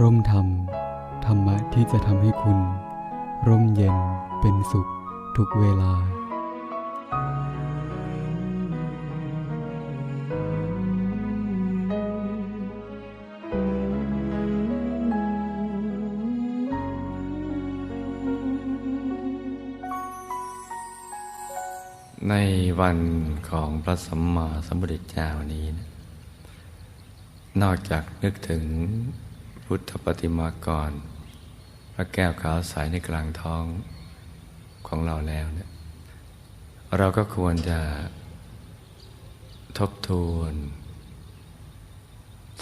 ร่มธรรม ธรรมะที่จะทำให้คุณ ร่มเย็นเป็นสุขทุกเวลา ในวันของพระสัมมาสัมพุทธเจ้านี้นะนอกจากนึกถึง พุทธปฏิมากร พระแก้วขาวใสในกลางท้องของเราแล้วเนี่ยเราก็ควรจะทบทวน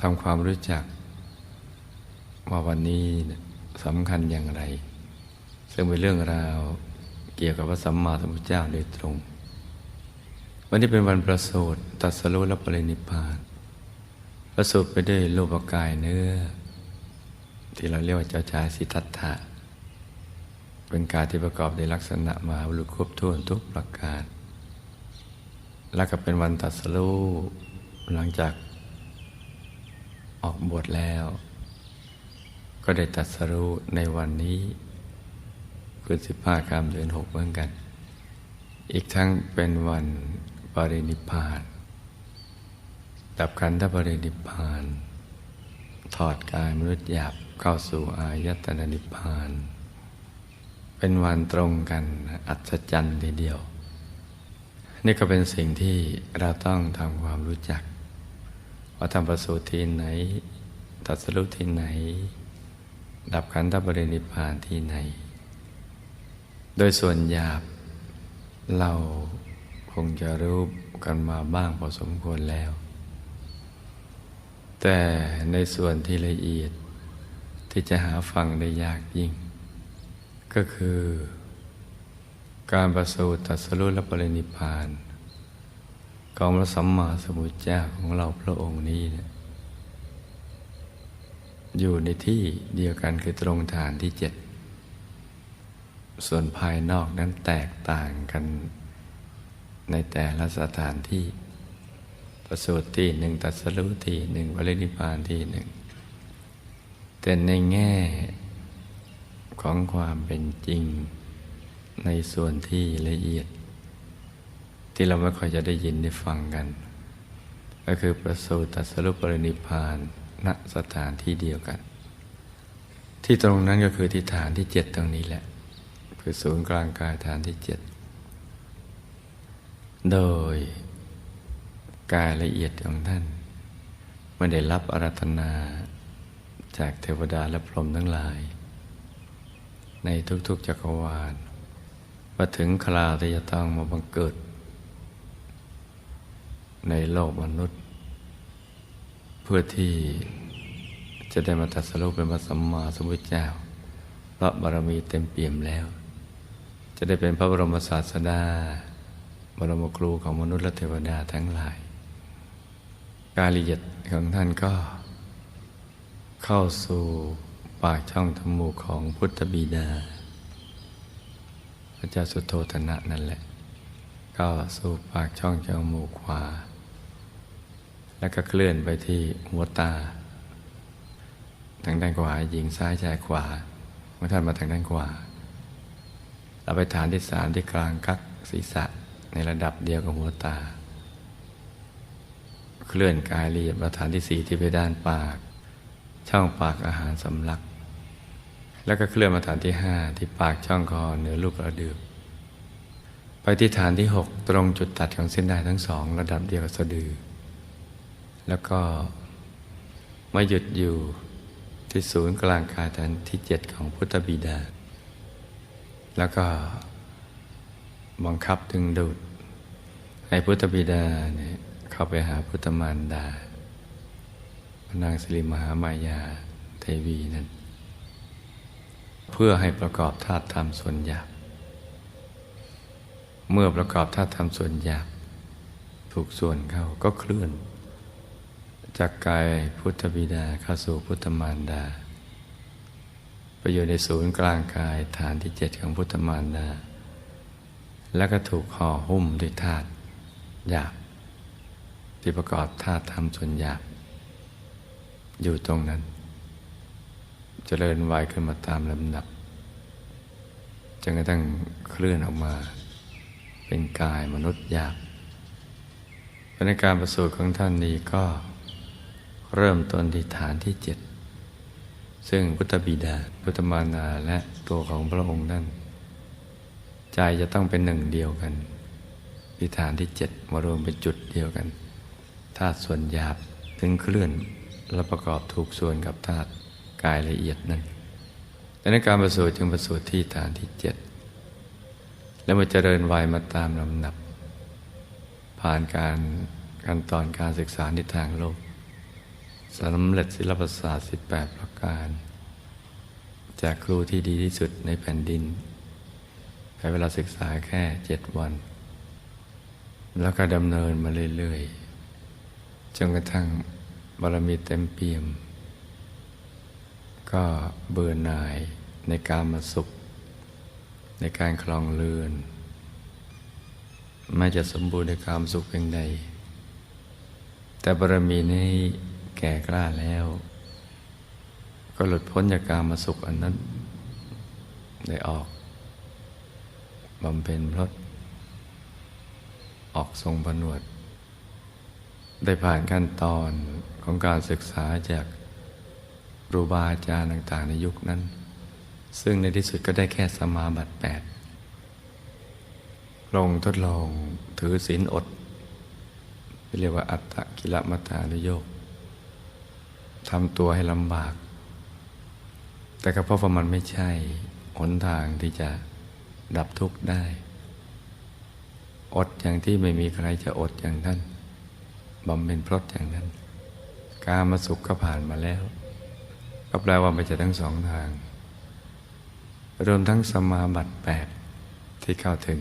ทำความรู้จัก ว่าวันนี้สำคัญอย่างไร ซึ่งเป็นเรื่องราวเกี่ยวกับพระสัมมาสัมพุทธเจ้าโดยตรง วันนี้เป็นวันประสูติตัสรู้และปรินิพพานประสูติไปด้วยรูปกายเนื้อ ที่เราเรียกว่าเจ้าชายสิทธัตถะเป็นกายที่ประกอบด้วยลักษณะมหาบุรุษครบถ้วนทุกประการ และก็เป็นวันตรัสรู้หลังจากออกบวชแล้ว ก็ได้ตรัสรู้ในวันนี้คืนสิบห้าคำเดือนหกเหมือนกัน อีกทั้งเป็นวันปรินิพาน ดับขันธปรินิพพาน ถอดกายมนุษย์หยาบเข้าสู่อายตนะนิพพาน เป็นวันตรงกันอัศจรรย์ทีเดียว นี่ก็เป็นสิ่งที่เราต้องทำความรู้จัก ว่าทำประสูติที่ไหน ตัดสรุปที่ไหน ดับขันธปรินิพพานที่ไหน โดยส่วนหยาบเราคงจะรู้กันมาบ้างพอสมควรแล้ว แต่ในส่วนที่ละเอียดที่จะหาฟังได้ยากยิ่ง ก็คือ การประสูติตัสรู้และปรินิพานของพระสัมมาสัมพุทธเจ้าของเราพระองค์นี้เนี่ยอยู่ในที่เดียวกันคือตรงฐานที่เจ็ดส่วนภายนอกนั้นแตกต่างกันในแต่ละสถานที่ ประสูติที่หนึ่งตัดสรุที่หนึ่งวรินิพานที่หนึ่งแต่ในแง่ของความเป็นจริงในส่วนที่ละเอียด ที่เราไม่ค่อยจะได้ยินได้ฟังกัน ก็คือประสูติตัดสรุปรินิพพานณสถานที่เดียวกัน ที่ตรงนั้นก็คือที่ฐานที่เจ็ดตรงนี้แหละ คือศูนย์กลางกายฐานที่เจ็ดโดย กายละเอียดของท่านไม่ได้รับอารัธนาจากเทวดาและพรหมทั้งหลาย ในทุกๆจักรวาลมาถึงคราวที่จะต้องมาบังเกิด ในโลกมนุษย์ เพื่อที่จะได้มาตรัสรู้เป็นพระสัมมาสัมพุทธเจ้า พระบารมีเต็มเปี่ยมแล้ว จะได้เป็นพระบรมศาสดา บรมครูของมนุษย์และเทวดาทั้งหลาย การละเอียดของท่านก็ เข้าสู่ปากช่องทมูกของพุทธบิดา พระเจ้าสุโธธนะนั่นแหละ ก็สู่ปากช่องจมูกขวา แล้วก็เคลื่อนไปที่หัวตา ทางด้านขวาหญิงซ้ายชายขวาเมื่อท่านมาทางด้านขวาเราไปฐานที่สามที่กลางกักศีรษะในระดับเดียวกับหัวตา เคลื่อนกายละเอียดมาฐานที่สี่ที่ไปด้านปาก ช่องปากอาหารสำลัก แล้วก็เคลื่อนมาฐานที่ห้าที่ปากช่องคอเหนือลูกกระดืบไปที่ฐานที่หกตรงจุดตัดของเส้นได้ทั้งสองระดับเดียวกับสะดือ แล้วก็มาหยุดอยู่ที่ศูนย์กลางกายฐานที่เจ็ดของพุทธบิดา แล้วก็บังคับดึงดูดให้พุทธบิดาเนี่ย เข้าไปหาพุทธมารดา พระนางสิริมหามายาเทวีนั้น เพื่อให้ประกอบธาตุธรรมส่วนหยาบเมื่อประกอบธาตุธรรมส่วนหยาบถูกส่วนเข้าก็เคลื่อน จากกายพุทธบิดาเข้าสู่พุทธมารดาไปอยู่ในศูนย์กลางกายฐานที่เจ็ดของพุทธมารดา แล้วก็ถูกห่อหุ้มด้วยธาตุหยาบ ที่ประกอบธาตุธรรมส่วนหยาบอยู่ตรงนั้นเจริญวัยขึ้นมาตามลำดับจนกระทั่งเคลื่อนออกมา เป็นกายมนุษย์หยาบในการประสูติของท่านนี้ก็เริ่มต้นที่ฐานที่เจ็ดซึ่งพุทธบิดาพุทธมานาและตัวของพระองค์นั้นใจจะต้องเป็นหนึ่งเดียวกันที่ฐานที่เจ็ดมารวมเป็นจุดเดียวกัน ธาตุส่วนหยาบถึงเคลื่อนและประกอบถูกส่วนกับธาตุกายละเอียดนั้นและในการประสูติจึงประสูติที่ฐานที่เจ็ดแล้วมาเจริญวัยมาตามลำดับ ผ่านการการตอนการศึกษาในทางโลกสำเร็จศิลปศาสตร์ 18 ประการ จากครูที่ดีที่สุดในแผ่นดินใช้เวลาศึกษาแค่เจ็ดวัน แล้วก็ดำเนินมาเรื่อยๆ จนกระทั่งบารมีเต็มเปี่ยม ก็เบื่อหน่ายในการมาสุข ในการคลองเรือนไม่จะสมบูรณ์ในความสุขเพียงใด แต่บารมีนี้แก่กล้าแล้ว ก็หลุดพ้นจากการมาสุขอันนั้น ได้ออกบำเพ็ญพรตออกทรงผนวด ได้ผ่านขั้นตอนของการศึกษาจากครูบาอาจารย์ต่างๆในยุคนั้น ซึ่งในที่สุดก็ได้แค่สมาบัติแปดลงทดลองถือศีลอด เรียกว่าอัตตะกิลมัตานุโยกทำตัวให้ลำบาก แต่ก็เพราะว่ามันไม่ใช่หนทางที่จะดับทุกข์ได้ อดอย่างที่ไม่มีใครจะอดอย่างท่าน บำเพ็ญพรตอย่างนั้น การมาสุขก็ผ่านมาแล้ว ก็แปลว่ามันจะทั้งสองทางรวมทั้งสมาบัติแปดที่เข้าถึง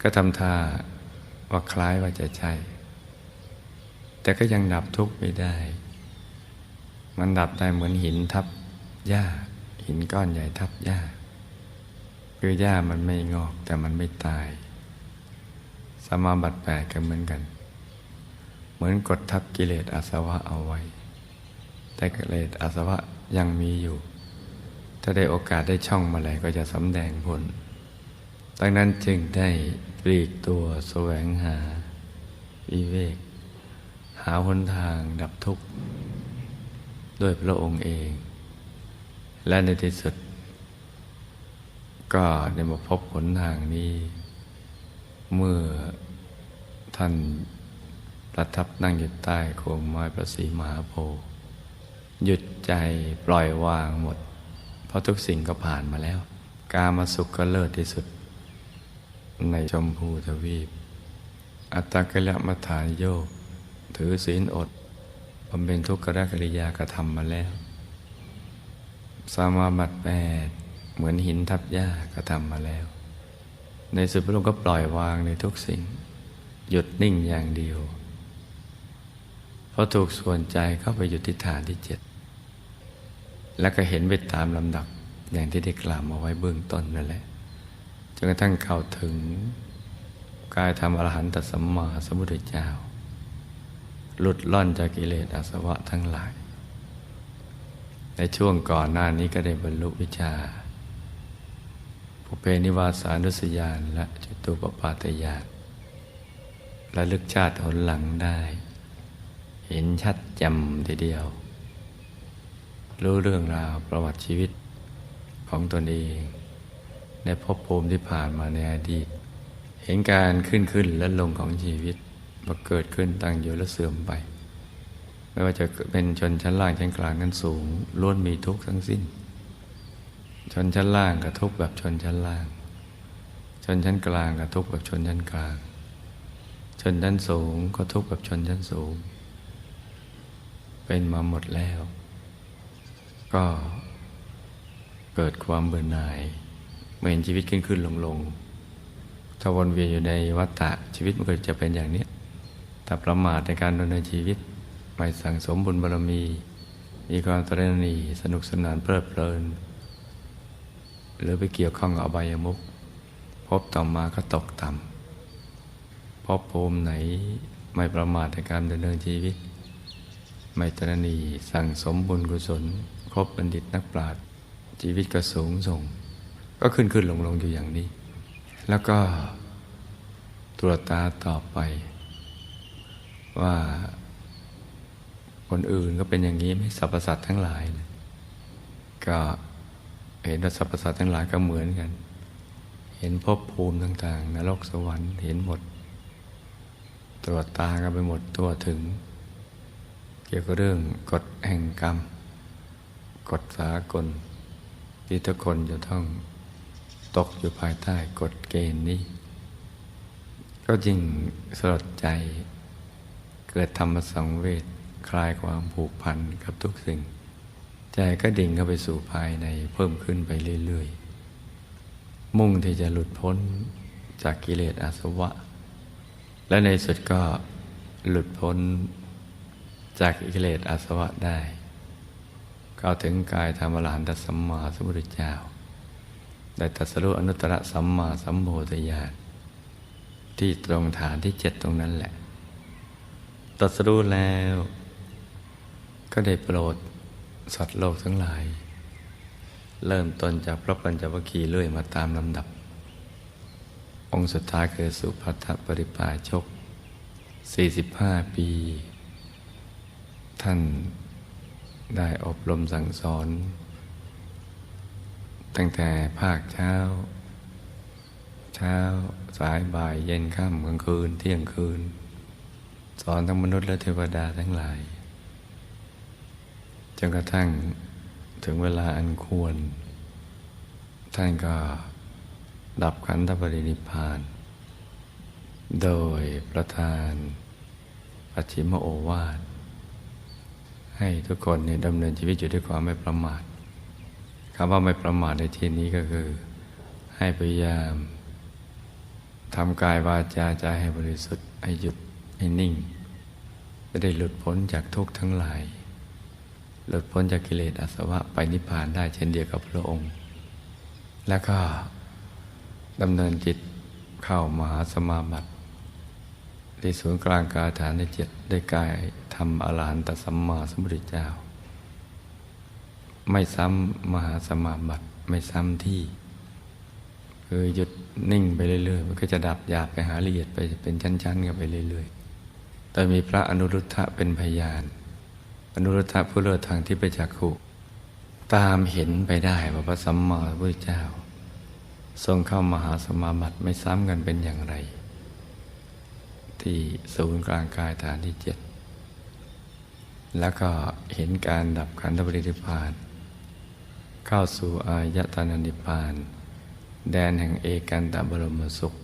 ก็ทำท่าว่าคล้ายว่าจะใช่ แต่ก็ยังดับทุกข์ไม่ได้ มันดับได้เหมือนหินทับหญ้า หินก้อนใหญ่ทับหญ้า คือหญ้ามันไม่งอกแต่มันไม่ตาย สมาบัติแปดก็เหมือนกัน มือนกดทับกิเลสอาสวะเอาไว้ แต่กิเลสอาสวะยังมีอยู่ ถ้าได้โอกาสได้ช่องมาแล้วก็จะสำแดงผลดังนั้นจึงได้ปลีกตัวแสวงหาวิเวก หาหนทางดับทุกข์ด้วยพระองค์เอง และในที่สุด ก็ได้มาพบผลทางนี้ เมื่อท่าน ประทับนั่งอยู่ใต้โคมไม้ประสีมหาโพธิ์หยุดใจปล่อยวางหมด เพราะทุกสิ่งก็ผ่านมาแล้ว การมาสุขก็เลิศที่สุด ในชมพูทวีป อัตตกละมัฐานโยก ถือศีลอดบำเพ็ญทุกขกิริยากระทำมาแล้ว สามาบัติแปดเหมือนหินทับหญ้ากระทำมาแล้ว ในสุดพระองค์ก็ปล่อยวางในทุกสิ่ง หยุดนิ่งอย่างเดียว พราะถูกส่วนใจเข้าไปหยุดที่ฐานที่เจ็ดแล้วก็เห็นไปตามลำดับอย่างที่ได้กล่าวมาไว้เบื้องต้นนั่นแหละจนกระทั่งเข้าถึงกายธรรมอรหันตสัมมาสัมพุทธเจ้า หลุดล่อนจากกิเลสอาสวะทั้งหลาย ในช่วงก่อนหน้านี้ก็ได้บรรลุวิชาภูเพนิวาสานุสยานและจตุปปาตยานและลึกชาติหนหลังได้ เห็นชัดจำทีเดียว รู้เรื่องราวประวัติชีวิตของตนเอง ในภพภูมิที่ผ่านมาในอดีต เห็นการขึ้นขึ้นและลงของชีวิตมาเกิดขึ้นตั้งอยู่แล้วเสื่อมไป ไม่ว่าจะเป็นชนชั้นล่างชั้นกลางนั้นสูงล้วนมีทุกข์ทั้งสิ้น ชนชั้นล่างกับทุกข์แบบชนชั้นล่าง ชนชั้นกลางกับทุกข์แบบชนชั้นกลาง ชนชั้นสูงก็ทุกข์แบบชนชั้นสูง เป็นมาหมดแล้ว ก็เกิดความเบื่อหน่ายเมื่อเห็นชีวิตขึ้นขึ้นลงลงถ้าวนเวียนอยู่ในวัฏฏะชีวิตมันก็จะเป็นอย่างนี้ถ้าประมาทในการดำเนินชีวิตไม่สั่งสมบุญบารมี มีความตระหนี่สนุกสนานเพลิดเพลิน หรือไปเกี่ยวข้องกับอบายมุขพบต่อมาก็ตกต่ำพบภูมิไหนไม่ประมาทในการดำเนินชีวิต ไมตระหนี่สั่งสมบุญกุศล ครบบัณฑิตนักปราชญ์ชีวิตก็สูงส่ง ก็ขึ้นขึ้นลงลงอยู่อย่างนี้ แล้วก็ตรวจตาต่อไป ว่าคนอื่นก็เป็นอย่างนี้ไม่สรรพสัตว์ทั้งหลายนะก็เห็นว่าสรรพสัตว์ทั้งหลายก็เหมือนกัน เห็นภพภูมิต่าง ๆ นรกสวรรค์เห็นหมด ตรวจตากันไปหมดตัวถึง กี่ยวกับเรื่องกฎแห่งกรรม กฎสากลที่ทุกคนจะต้องตกอยู่ภายใต้กฎเกณฑ์นี้ ก็ยิ่งสลดใจ เกิดธรรมสังเวชคลายความผูกพันกับทุกสิ่ง ใจก็ดิ่งเข้าไปสู่ภายในเพิ่มขึ้นไปเรื่อยๆ มุ่งที่จะหลุดพ้นจากกิเลสอาสวะ และในสุดก็หลุดพ้น จากกิเลสอาสวะได้เข้าถึงกายธรรมลานตสัมมาสัมพุทธเจ้า ได้ตรัสรู้อนุตตรสัมมาสัมโพธิญาณที่ตรงฐานที่เจ็ดตรงนั้นแหละตรัสรู้แล้ว ก็ได้โปรดสัตว์โลกทั้งหลาย เริ่มต้นจากพระปัญจวัคคีย์เรื่อยมาตามลำดับ องค์สุดท้ายคือสุภัทปริปาชก 45 ปี ท่านได้อบรมสั่งสอน ตั้งแต่ภาคเช้า เช้าสายบ่ายเย็นค่ำกลางคืน เที่ยงคืน สอนทั้งมนุษย์และเทวดาทั้งหลายจนกระทั่งถึงเวลาอันควร ท่านก็ดับขันธปรินิพพาน โดยประธานปัจฉิมโอวาท ให้ทุกคนเนี่ยดำเนินชีวิตอยู่ด้วยความไม่ประมาทคำว่าไม่ประมาทในที่นี้ก็คือ ให้พยายามทำกายวาจาใจให้บริสุทธิ์ให้หยุดให้นิ่ง จะได้หลุดพ้นจากทุกข์ทั้งหลาย หลุดพ้นจากกิเลสอาสวะไปนิพพานได้เช่นเดียวกับพระองค์ แล้วก็ดำเนินจิตเข้ามหาสมาบัติ ที่ศูนย์กลางกายฐานในเจ็ดได้กายทำอรหันตสัมมาสัมพุทธเจ้า ไม่ซ้ำมหาสมาบัติไม่ซ้ำที่ คือหยุดนิ่งไปเรื่อยๆ มันก็จะดับหยาบไปหาละเอียดไปเป็นชั้นๆกันไปเรื่อยๆ แต่มีพระอนุรุทธะเป็นพยาน อนุรุทธะผู้เลิศทางที่ไปจักขุตามเห็นไปได้ว่าพระสัมมาสัมพุทธเจ้า ทรงเข้ามหาสมาบัติไม่ซ้ำกันเป็นอย่างไร ที่ศูนย์กลางกายฐานที่เจ็ดแล้วก็เห็นการดับขันธปรินิพาน เข้าสู่อายตนะนิพาน แดนแห่งเอกันตบรมสุข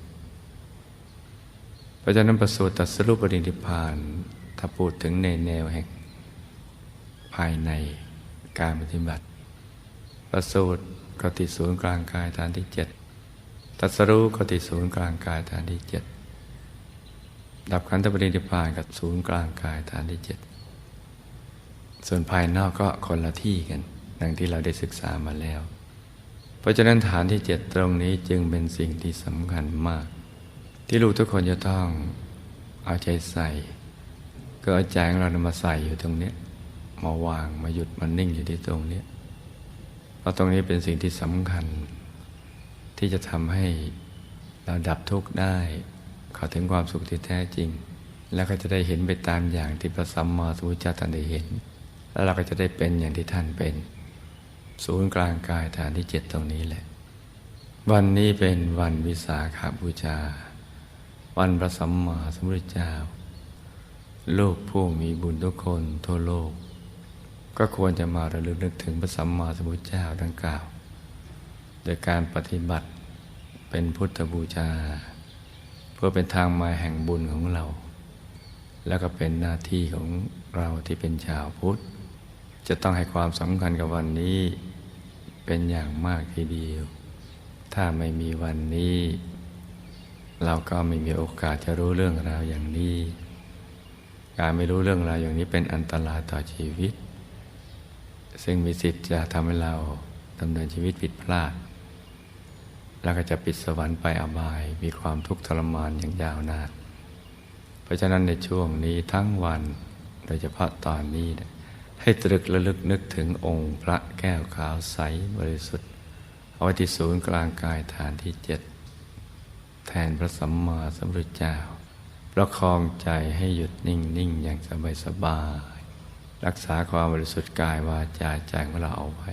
พราะฉะนั้นประสูติตัสรุปรินิพานถ้าพูดถึงในแนวแห่ง ภายในการปฏิบัติ ประสูติกติศูนย์กลางกายฐานที่เจ็ดตัสรู้กติศูนย์กลางกายฐานที่เจ็ด ดับขันธปรินิพานกับศูนย์กลางกายฐานที่เจ็ดส่วนภายนอกก็คนละที่กันดังที่เราได้ศึกษามาแล้ว เพราะฉะนั้นฐานที่เจ็ดตรงนี้จึงเป็นสิ่งที่สำคัญมาก ที่ลูกทุกคนจะต้องเอาใจใส่ ก็เอาใจของเรานำมาใส่อยู่ตรงนี้มาวางมาหยุดมานิ่งอยู่ที่ตรงนี้เพราะตรงนี้เป็นสิ่งที่สำคัญ ที่จะทำให้เราดับทุกข์ได้ เข้าถึงความสุขที่แท้จริง แล้วก็จะได้เห็นไปตามอย่างที่พระสัมมาสัมพุทธเจ้าท่านได้เห็น แล้วเราก็จะได้เป็นอย่างที่ท่านเป็น ศูนย์กลางกายฐานที่เจ็ดตรงนี้แหละ วันนี้เป็นวันวิสาขาบูชา วันพระสัมมาสัมพุทธเจ้า โลกผู้มีบุญทุกคนทั่วโลก ก็ควรจะมาระลึกนึกถึงพระสัมมาสัมพุทธเจ้าดังกล่าวโดยการปฏิบัติเป็นพุทธบูชา พื่อเป็นทางมาแห่งบุญของเรา แล้วก็เป็นหน้าที่ของเราที่เป็นชาวพุทธ จะต้องให้ความสำคัญกับวันนี้เป็นอย่างมากทีเดียว ถ้าไม่มีวันนี้ เราก็ไม่มีโอกาสจะรู้เรื่องราวอย่างนี้ การไม่รู้เรื่องราวอย่างนี้เป็นอันตรายต่อชีวิต ซึ่งมีสิทธิ์จะทำให้เราดำเนินชีวิตผิดพลาด แล้วก็จะปิดสวรรค์ไปอบาย มีความทุกข์ทรมานอย่างยาวนาน เพราะฉะนั้นในช่วงนี้ทั้งวัน โดยเฉพาะตอนนี้ ให้ตรึกระลึกนึกถึงองค์พระแก้วขาวใสบริสุทธิ์เอาไว้ที่ศูนย์กลางกายฐานที่เจ็ดแทนพระสัมมาสัมพุทธเจ้า ประคองใจให้หยุดนิ่งนิ่งอย่างสบายสบาย รักษาความบริสุทธิ์กายวาจาใจของเราเอาไว้